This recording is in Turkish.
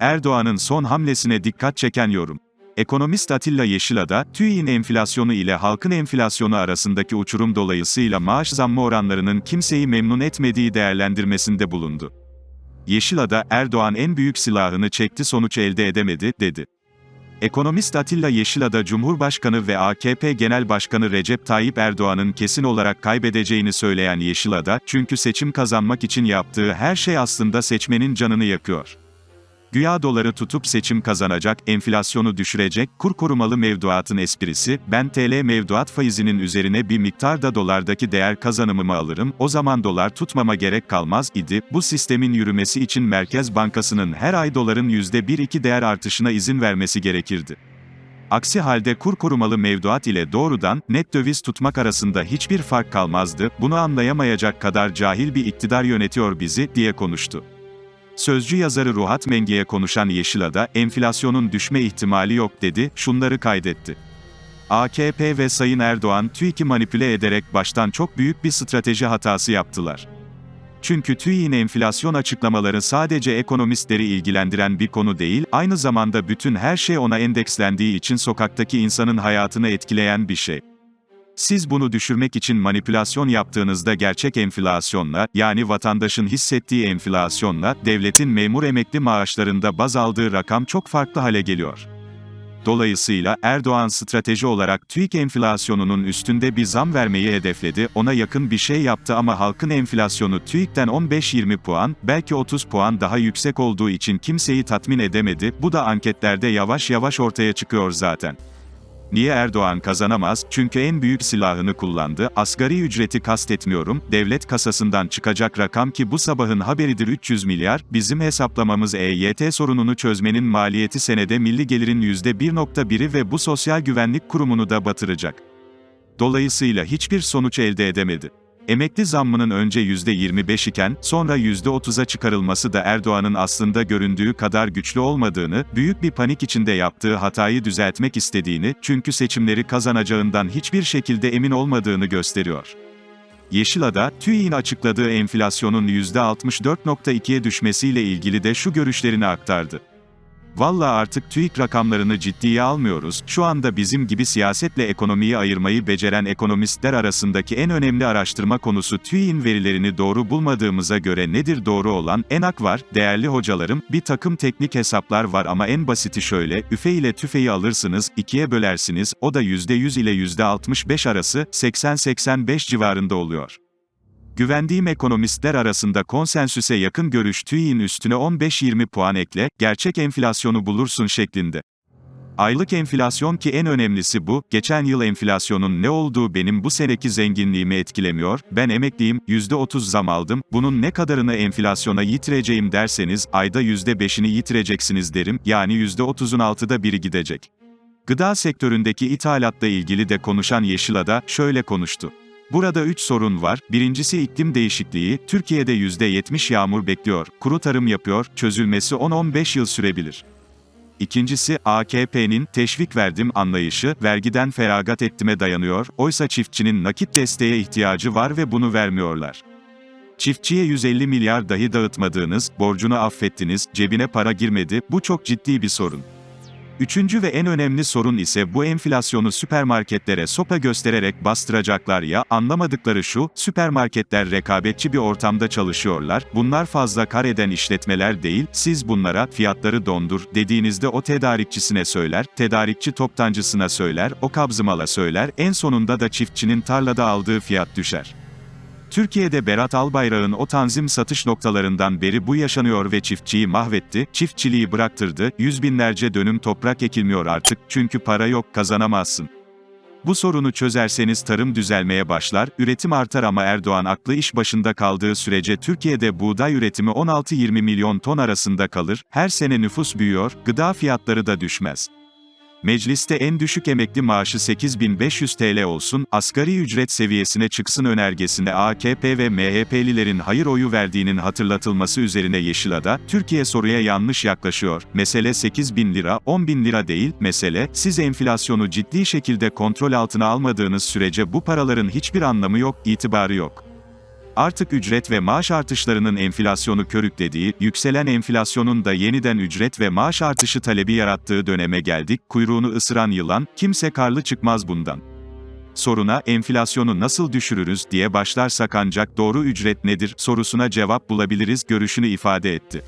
Erdoğan'ın son hamlesine dikkat çeken yorum. Ekonomist Atilla Yeşilada, TÜİ'nin enflasyonu ile halkın enflasyonu arasındaki uçurum dolayısıyla maaş zammı oranlarının kimseyi memnun etmediği değerlendirmesinde bulundu. Yeşilada, Erdoğan en büyük silahını çekti sonuç elde edemedi, dedi. Ekonomist Atilla Yeşilada Cumhurbaşkanı ve AKP Genel Başkanı Recep Tayyip Erdoğan'ın kesin olarak kaybedeceğini söyleyen Yeşilada, çünkü seçim kazanmak için yaptığı her şey aslında seçmenin canını yakıyor. Güya doları tutup seçim kazanacak, enflasyonu düşürecek, kur korumalı mevduatın esprisi, ben TL mevduat faizinin üzerine bir miktar da dolardaki değer kazanımımı alırım, o zaman dolar tutmama gerek kalmaz idi, bu sistemin yürümesi için Merkez Bankası'nın her ay doların %1-2 değer artışına izin vermesi gerekirdi. Aksi halde kur korumalı mevduat ile doğrudan, net döviz tutmak arasında hiçbir fark kalmazdı, bunu anlayamayacak kadar cahil bir iktidar yönetiyor bizi, diye konuştu. Sözcü yazarı Ruhat Mengi'ye konuşan Yeşilada, enflasyonun düşme ihtimali yok dedi, şunları kaydetti. AKP ve Sayın Erdoğan TÜİK'i manipüle ederek baştan çok büyük bir strateji hatası yaptılar. Çünkü TÜİK'in enflasyon açıklamaları sadece ekonomistleri ilgilendiren bir konu değil, aynı zamanda bütün her şey ona endekslendiği için sokaktaki insanın hayatını etkileyen bir şey. Siz bunu düşürmek için manipülasyon yaptığınızda gerçek enflasyonla, yani vatandaşın hissettiği enflasyonla, devletin memur emekli maaşlarında baz aldığı rakam çok farklı hale geliyor. Dolayısıyla, Erdoğan strateji olarak TÜİK enflasyonunun üstünde bir zam vermeyi hedefledi, ona yakın bir şey yaptı ama halkın enflasyonu TÜİK'ten 15-20 puan, belki 30 puan daha yüksek olduğu için kimseyi tatmin edemedi, bu da anketlerde yavaş yavaş ortaya çıkıyor zaten. Niye Erdoğan kazanamaz? Çünkü en büyük silahını kullandı. Asgari ücreti kastetmiyorum. Devlet kasasından çıkacak rakam ki bu sabahın haberidir 300 milyar. Bizim hesaplamamız EYT sorununu çözmenin maliyeti senede milli gelirin %1.1'i ve bu sosyal güvenlik kurumunu da batıracak. Dolayısıyla hiçbir sonuç elde edemedi. Emekli zammının önce %25 iken, sonra %30'a çıkarılması da Erdoğan'ın aslında göründüğü kadar güçlü olmadığını, büyük bir panik içinde yaptığı hatayı düzeltmek istediğini, çünkü seçimleri kazanacağından hiçbir şekilde emin olmadığını gösteriyor. Yeşilada, TÜİK'in açıkladığı enflasyonun %64.2'ye düşmesiyle ilgili de şu görüşlerini aktardı. Valla artık TÜİK rakamlarını ciddiye almıyoruz, şu anda bizim gibi siyasetle ekonomiyi ayırmayı beceren ekonomistler arasındaki en önemli araştırma konusu TÜİK'in verilerini doğru bulmadığımıza göre nedir? Doğru olan, ENAK var, değerli hocalarım, bir takım teknik hesaplar var ama en basiti şöyle, üfe ile tüfeği alırsınız, ikiye bölersiniz, o da %100 ile %65 arası, 80-85 civarında oluyor. Güvendiğim ekonomistler arasında konsensüse yakın görüş TÜİ'nin üstüne 15-20 puan ekle, gerçek enflasyonu bulursun şeklinde. Aylık enflasyon ki en önemlisi bu, geçen yıl enflasyonun ne olduğu benim bu seneki zenginliğimi etkilemiyor, ben emekliyim, %30 zam aldım, bunun ne kadarını enflasyona yitireceğim derseniz, ayda %5'ini yitireceksiniz derim, yani %30'un altıda biri gidecek. Gıda sektöründeki ithalatla ilgili de konuşan Yeşilada, şöyle konuştu. Burada üç sorun var. Birincisi iklim değişikliği, Türkiye'de %70 yağmur bekliyor, kuru tarım yapıyor, çözülmesi 10-15 yıl sürebilir. İkincisi, AKP'nin teşvik verdim anlayışı, vergiden feragat ettime dayanıyor, oysa çiftçinin nakit desteğe ihtiyacı var ve bunu vermiyorlar. Çiftçiye 150 milyar dahi dağıtmadığınız, borcunu affettiniz, cebine para girmedi, bu çok ciddi bir sorun. Üçüncü ve en önemli sorun ise bu enflasyonu süpermarketlere sopa göstererek bastıracaklar ya, anlamadıkları şu, süpermarketler rekabetçi bir ortamda çalışıyorlar, bunlar fazla kar eden işletmeler değil, siz bunlara, fiyatları dondur, dediğinizde o tedarikçisine söyler, tedarikçi toptancısına söyler, o kabzımala söyler, en sonunda da çiftçinin tarlada aldığı fiyat düşer. Türkiye'de Berat Albayrak'ın o tanzim satış noktalarından beri bu yaşanıyor ve çiftçiyi mahvetti, çiftçiliği bıraktırdı, yüz binlerce dönüm toprak ekilmiyor artık, çünkü para yok, kazanamazsın. Bu sorunu çözerseniz tarım düzelmeye başlar, üretim artar ama Erdoğan aklı iş başında kaldığı sürece Türkiye'de buğday üretimi 16-20 milyon ton arasında kalır, her sene nüfus büyüyor, gıda fiyatları da düşmez. Mecliste en düşük emekli maaşı 8500 TL olsun, asgari ücret seviyesine çıksın önergesine AKP ve MHP'lilerin hayır oyu verdiğinin hatırlatılması üzerine Yeşilada, Türkiye soruya yanlış yaklaşıyor, mesele 8000 lira, 10 bin lira değil, mesele, siz enflasyonu ciddi şekilde kontrol altına almadığınız sürece bu paraların hiçbir anlamı yok, itibarı yok. Artık ücret ve maaş artışlarının enflasyonu körüklediği, yükselen enflasyonun da yeniden ücret ve maaş artışı talebi yarattığı döneme geldik, kuyruğunu ısıran yılan, kimse karlı çıkmaz bundan. Soruna, enflasyonu nasıl düşürürüz diye başlarsak ancak doğru ücret nedir sorusuna cevap bulabiliriz görüşünü ifade etti.